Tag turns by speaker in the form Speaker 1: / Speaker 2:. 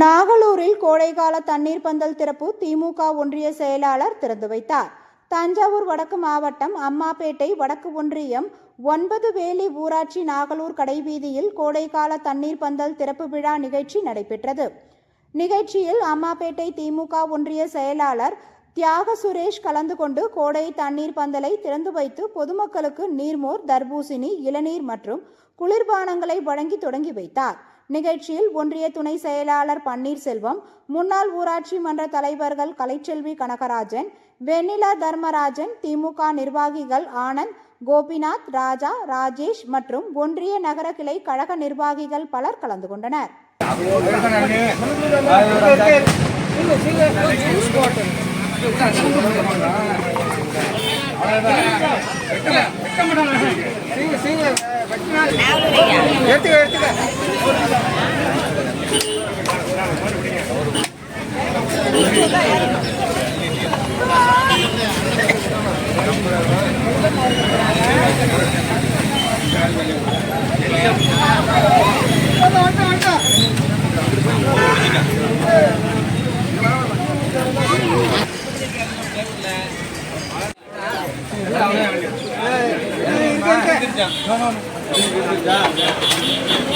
Speaker 1: நாகலூரில் கோடைகால தண்ணீர் பந்தல் திறப்பு திமுக ஒன்றிய செயலாளர் திறந்து வைத்தார். தஞ்சாவூர் வடக்கு மாவட்டம் அம்மாப்பேட்டை வடக்கு ஒன்றியம் ஒன்பது வேலி ஊராட்சி நாகலூர் கடைவீதியில் கோடைகால தண்ணீர் பந்தல் திறப்பு விழா நிகழ்ச்சி நடைபெற்றது. நிகழ்ச்சியில் அம்மாப்பேட்டை திமுக ஒன்றிய செயலாளர் தியாக சுரேஷ் கலந்து கொண்டு கோடை தண்ணீர் பந்தலை திறந்து வைத்து பொதுமக்களுக்கு நீர்மோர் தர்பூசணி இளநீர் மற்றும் குளிர்பானங்களை வழங்கி தொடங்கி வைத்தார். நிகழ்ச்சியில் ஒன்றிய துணை செயலாளர் பன்னீர்செல்வம் முன்னாள் ஊராட்சி மன்ற தலைவர்கள் கலைச்செல்வி கனகராஜன் வெண்ணிலா தர்மராஜன் திமுக நிர்வாகிகள் ஆனந்த் கோபிநாத் ராஜா ராஜேஷ் மற்றும் ஒன்றிய நகர கிளை கழக நிர்வாகிகள் பலர் கலந்து கொண்டனர்.
Speaker 2: எடுத்துக்க எடுத்துக்க.
Speaker 3: 看，看，看.